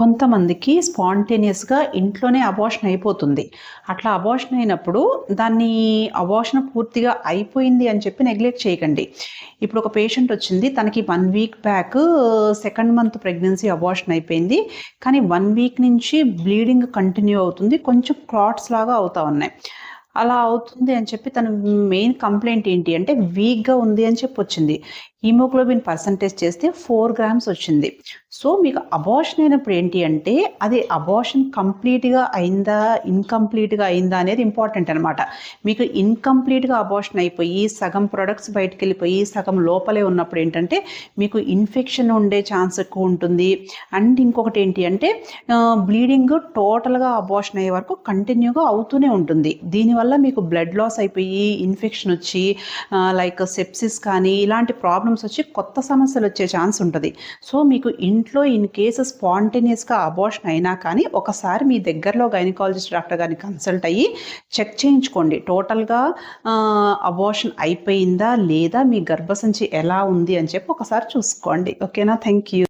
కొంతమందికి స్పాంటేనియస్గా ఇంట్లోనే అబార్షన్ అయిపోతుంది. అట్లా అబార్షన్ అయినప్పుడు దాన్ని అబార్షన్ పూర్తిగా అయిపోయింది అని చెప్పి నెగ్లెక్ట్ చేయకండి. ఇప్పుడు ఒక పేషెంట్ వచ్చింది తనకి one week back second month pregnancy abortion అయిపోయింది. కానీ వన్ వీక్ నుంచి బ్లీడింగ్ కంటిన్యూ అవుతుంది. కొంచెం క్లాట్స్ లాగా అవుతా ఉన్నాయి. అలా అవుతుంది అని చెప్పి తన మెయిన్ కంప్లైంట్ ఏంటి అంటే వీక్గా ఉంది అని చెప్పి వచ్చింది హీమోగ్లోబిన్ పర్సంటేజ్ చేస్తే ఫోర్ గ్రామ్స్ వచ్చింది. సో మీకు అబార్షన్ అయినప్పుడు ఏంటి అంటే అది అబార్షన్ కంప్లీట్గా అయిందా ఇన్కంప్లీట్గా అయిందా అనేది ఇంపార్టెంట్ అనమాట మీకు ఇన్కంప్లీట్గా అబార్షన్ అయిపోయి సగం ప్రొడక్ట్స్ బయటకు వెళ్ళిపోయి సగం లోపలే ఉన్నప్పుడు ఏంటంటే మీకు ఇన్ఫెక్షన్ ఉండే ఛాన్స్ ఎక్కువ ఉంటుంది. అండ్ ఇంకొకటి ఏంటి అంటే బ్లీడింగ్ టోటల్గా అబార్షన్ అయ్యే వరకు కంటిన్యూగా అవుతూనే ఉంటుంది. దీనివల్ల మీకు బ్లడ్ లాస్ అయిపోయి ఇన్ఫెక్షన్ వచ్చి లైక్ సెప్సిస్ కానీ ఇలాంటి ప్రాబ్లమ్స్ వచ్చి కొత్త సమస్యలు వచ్చే ఛాన్స్ ఉంటుంది. సో మీకు ఇంట్లో ఇన్ కేసు స్పాంటేనియస్గా అబార్షన్ అయినా కానీ ఒకసారి మీ దగ్గరలో గైనకాలజిస్ట్ డాక్టర్ గారిని కన్సల్ట్ అయ్యి చెక్ చేయించుకోండి. టోటల్గా అబార్షన్ అయిపోయిందా లేదా మీ గర్భసంచి ఎలా ఉంది అని చెప్పి ఒకసారి చూసుకోండి. ఓకేనా థ్యాంక్ యూ